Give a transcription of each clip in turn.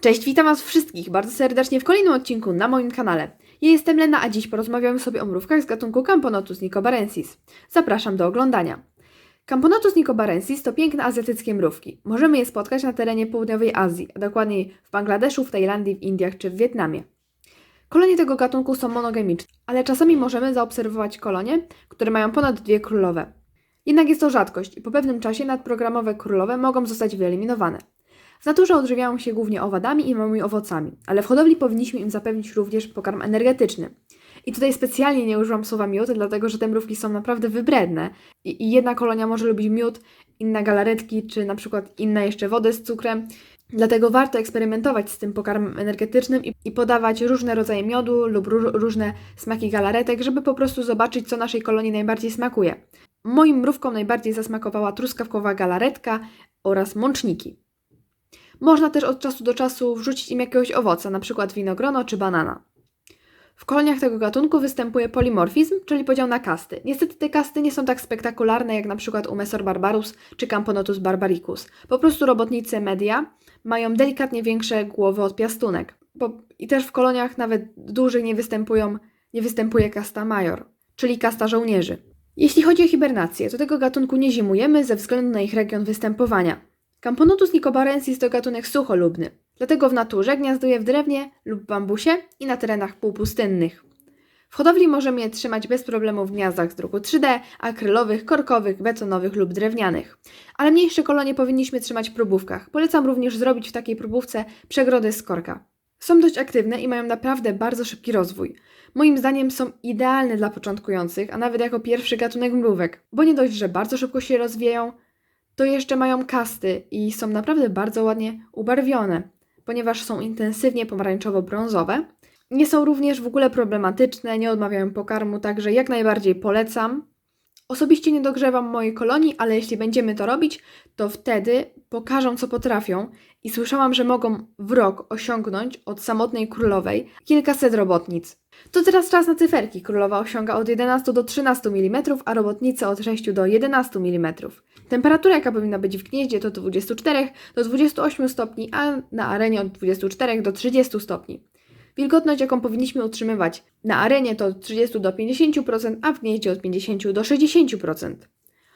Cześć, witam Was wszystkich bardzo serdecznie w kolejnym odcinku na moim kanale. Ja jestem Lena, a dziś porozmawiamy sobie o mrówkach z gatunku Camponotus nicobarensis. Zapraszam do oglądania. Camponotus nicobarensis to piękne azjatyckie mrówki. Możemy je spotkać na terenie południowej Azji, a dokładniej w Bangladeszu, w Tajlandii, w Indiach czy w Wietnamie. Kolonie tego gatunku są monogamiczne, ale czasami możemy zaobserwować kolonie, które mają ponad dwie królowe. Jednak jest to rzadkość i po pewnym czasie nadprogramowe królowe mogą zostać wyeliminowane. W naturze odżywiają się głównie owadami i małymi owocami, ale w hodowli powinniśmy im zapewnić również pokarm energetyczny. I tutaj specjalnie nie używam słowa miód, dlatego że te mrówki są naprawdę wybredne. I, I jedna kolonia może lubić miód, inna galaretki, czy na przykład inna jeszcze wodę z cukrem. Dlatego warto eksperymentować z tym pokarmem energetycznym i, i podawać różne rodzaje miodu lub ró- różne smaki galaretek, żeby po prostu zobaczyć, co naszej kolonii najbardziej smakuje. Moim mrówkom najbardziej zasmakowała truskawkowa galaretka oraz mączniki. Można też od czasu do czasu wrzucić im jakiegoś owoca, np. winogrono czy banana. W koloniach tego gatunku występuje polimorfizm, czyli podział na kasty. Niestety te kasty nie są tak spektakularne jak np. u Mesor barbarus czy Camponotus barbaricus. Po prostu robotnice media mają delikatnie większe głowy od piastunek. I też w koloniach nawet dużych nie występują, nie występuje kasta major, czyli kasta żołnierzy. Jeśli chodzi o hibernację, to tego gatunku nie zimujemy ze względu na ich region występowania. Camponotus nicobarensis to gatunek sucholubny, dlatego w naturze gniazduje w drewnie lub bambusie i na terenach półpustynnych. W hodowli możemy je trzymać bez problemu w gniazdach z druku 3D, akrylowych, korkowych, betonowych lub drewnianych. Ale mniejsze kolonie powinniśmy trzymać w próbówkach. Polecam również zrobić w takiej próbówce przegrody z korka. Są dość aktywne i mają naprawdę bardzo szybki rozwój. Moim zdaniem są idealne dla początkujących, a nawet jako pierwszy gatunek mrówek, bo nie dość, że bardzo szybko się rozwijają, to jeszcze mają kasty i są naprawdę bardzo ładnie ubarwione, ponieważ są intensywnie pomarańczowo-brązowe. Nie są również w ogóle problematyczne, nie odmawiają pokarmu, także jak najbardziej polecam. Osobiście nie dogrzewam mojej kolonii, ale jeśli będziemy to robić, to wtedy pokażą, co potrafią. I słyszałam, że mogą w rok osiągnąć od samotnej królowej kilkaset robotnic. To teraz czas na cyferki. Królowa osiąga od 11 do 13 mm, a robotnice od 6 do 11 mm. Temperatura, jaka powinna być w gnieździe, to od 24 do 28 stopni, a na arenie od 24 do 30 stopni. Wilgotność, jaką powinniśmy utrzymywać na arenie, to od 30 do 50%, a w gnieździe od 50 do 60%.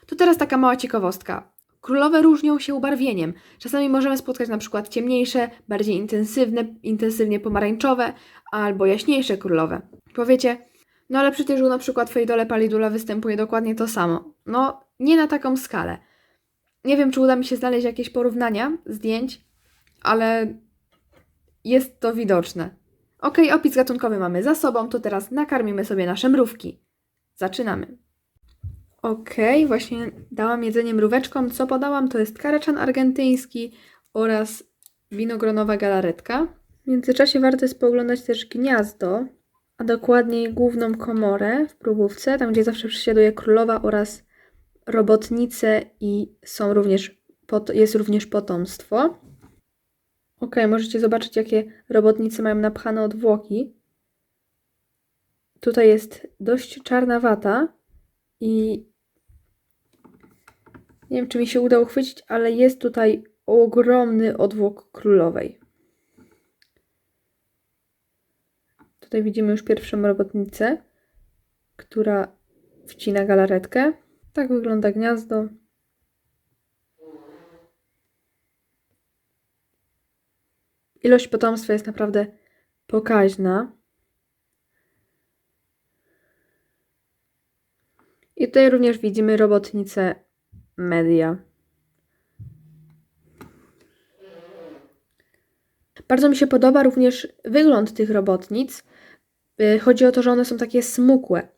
To teraz taka mała ciekawostka. Królowe różnią się ubarwieniem. Czasami możemy spotkać na przykład ciemniejsze, bardziej intensywne, intensywnie pomarańczowe, albo jaśniejsze królowe. Powiecie, no ale przecież u na przykład Fejdole Palidula występuje dokładnie to samo. No, nie na taką skalę. Nie wiem, czy uda mi się znaleźć jakieś porównania zdjęć, ale jest to widoczne. Ok, opis gatunkowy mamy za sobą, to teraz nakarmimy sobie nasze mrówki. Zaczynamy. Ok, właśnie dałam jedzenie mróweczkom. Co podałam? To jest kareczan argentyński oraz winogronowa galaretka. W międzyczasie warto jest pooglądać też gniazdo, a dokładniej główną komorę w próbówce, tam gdzie zawsze przesiaduje królowa oraz robotnice i są również, jest również potomstwo. Ok, możecie zobaczyć, jakie robotnice mają napchane odwłoki. Tutaj jest dość czarna wata i nie wiem, czy mi się uda uchwycić, ale jest tutaj ogromny odwłok królowej. Tutaj widzimy już pierwszą robotnicę, która wcina galaretkę. Tak wygląda gniazdo. Ilość potomstwa jest naprawdę pokaźna. I tutaj również widzimy robotnicę media. Bardzo mi się podoba również wygląd tych robotnic. Y, Chodzi o to, że one są takie smukłe.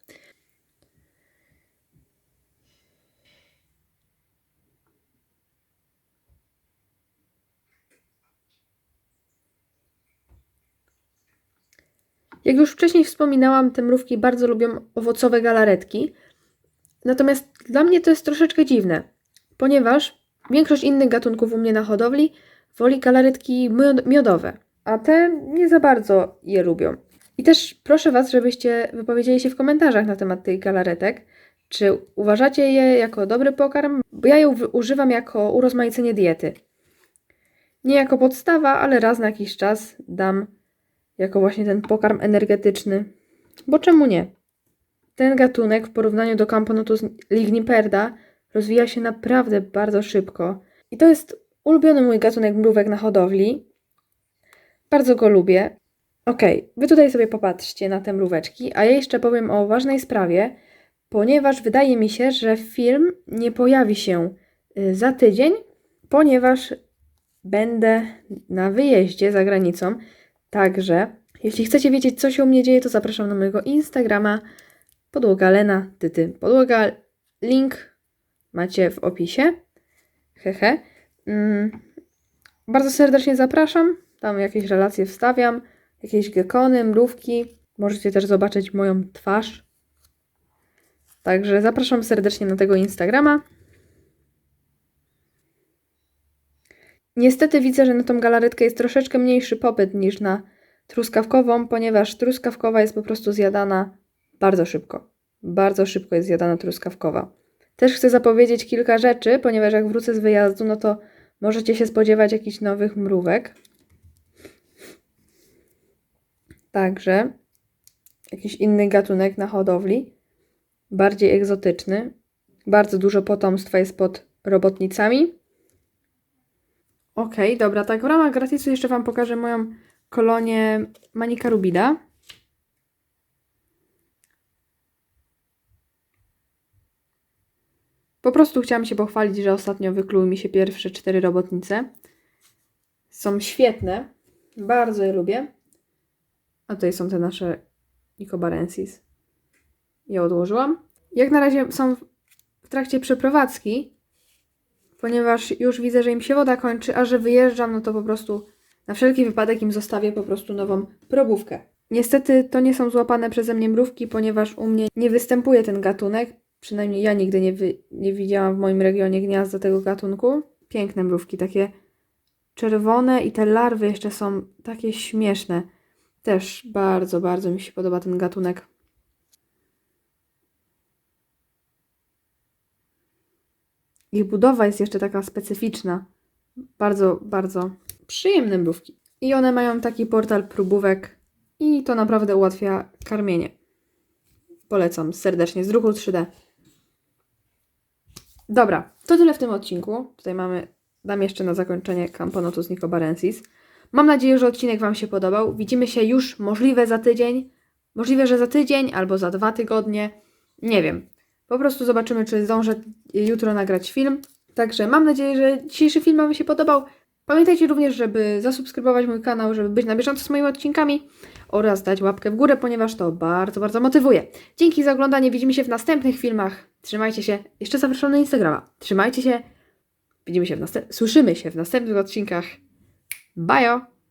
Jak już wcześniej wspominałam, te mrówki bardzo lubią owocowe galaretki. Natomiast dla mnie to jest troszeczkę dziwne, ponieważ większość innych gatunków u mnie na hodowli woli galaretki miod- miodowe, a te nie za bardzo je lubią. I też proszę Was, żebyście wypowiedzieli się w komentarzach na temat tych galaretek. Czy uważacie je jako dobry pokarm? Bo ja je używam jako urozmaicenie diety. Nie jako podstawa, ale raz na jakiś czas dam jako właśnie ten pokarm energetyczny. Bo czemu nie? Ten gatunek w porównaniu do Camponotus ligniperda rozwija się naprawdę bardzo szybko. I to jest ulubiony mój gatunek mrówek na hodowli. Bardzo go lubię. Okej, wy tutaj sobie popatrzcie na te mróweczki, a ja jeszcze powiem o ważnej sprawie, ponieważ wydaje mi się, że film nie pojawi się y, za tydzień, ponieważ będę na wyjeździe za granicą. Także, jeśli chcecie wiedzieć, co się u mnie dzieje, to zapraszam na mojego Instagrama podłoga Lena Tyty. Podłoga, link macie w opisie. Hehe. Mm, bardzo serdecznie zapraszam. Tam jakieś relacje wstawiam, jakieś gekony, mrówki. Możecie też zobaczyć moją twarz. Także zapraszam serdecznie na tego Instagrama. Niestety widzę, że na tą galaretkę jest troszeczkę mniejszy popyt niż na truskawkową, ponieważ truskawkowa jest po prostu zjadana bardzo szybko. Bardzo szybko jest zjadana truskawkowa. Też chcę zapowiedzieć kilka rzeczy, ponieważ jak wrócę z wyjazdu, no to możecie się spodziewać jakichś nowych mrówek. Także jakiś inny gatunek na hodowli, bardziej egzotyczny. Bardzo dużo potomstwa jest pod robotnicami. Okej, dobra, tak w ramach gratisu jeszcze Wam pokażę moją kolonię Manika rubida. Po prostu chciałam się pochwalić, że ostatnio wykluły mi się pierwsze cztery robotnice. Są świetne. Bardzo je lubię. A tutaj są te nasze Nicobarensis. Je odłożyłam. Jak na razie są w trakcie przeprowadzki, ponieważ już widzę, że im się woda kończy, a że wyjeżdżam, no to po prostu na wszelki wypadek im zostawię po prostu nową probówkę. Niestety to nie są złapane przeze mnie mrówki, ponieważ u mnie nie występuje ten gatunek. Przynajmniej ja nigdy nie, wy, nie widziałam w moim regionie gniazda tego gatunku. Piękne mrówki, takie czerwone i te larwy jeszcze są takie śmieszne. Też bardzo, bardzo mi się podoba ten gatunek. Ich budowa jest jeszcze taka specyficzna. Bardzo, bardzo przyjemne mrówki. I one mają taki portal próbówek i to naprawdę ułatwia karmienie. Polecam serdecznie z druku 3D. Dobra, to tyle w tym odcinku. Tutaj mamy, dam jeszcze na zakończenie Camponotus nicobarensis. Mam nadzieję, że odcinek Wam się podobał. Widzimy się już możliwe za tydzień. Możliwe, że za tydzień albo za dwa tygodnie. Nie wiem. Po prostu zobaczymy, czy zdążę jutro nagrać film. Także mam nadzieję, że dzisiejszy film Wam się podobał. Pamiętajcie również, żeby zasubskrybować mój kanał, żeby być na bieżąco z moimi odcinkami oraz dać łapkę w górę, ponieważ to bardzo, bardzo motywuje. Dzięki za oglądanie. Widzimy się w następnych filmach. Trzymajcie się. Jeszcze zapraszam na Instagrama. Trzymajcie się. Widzimy się w następnych... Słyszymy się w następnych odcinkach. Bajo!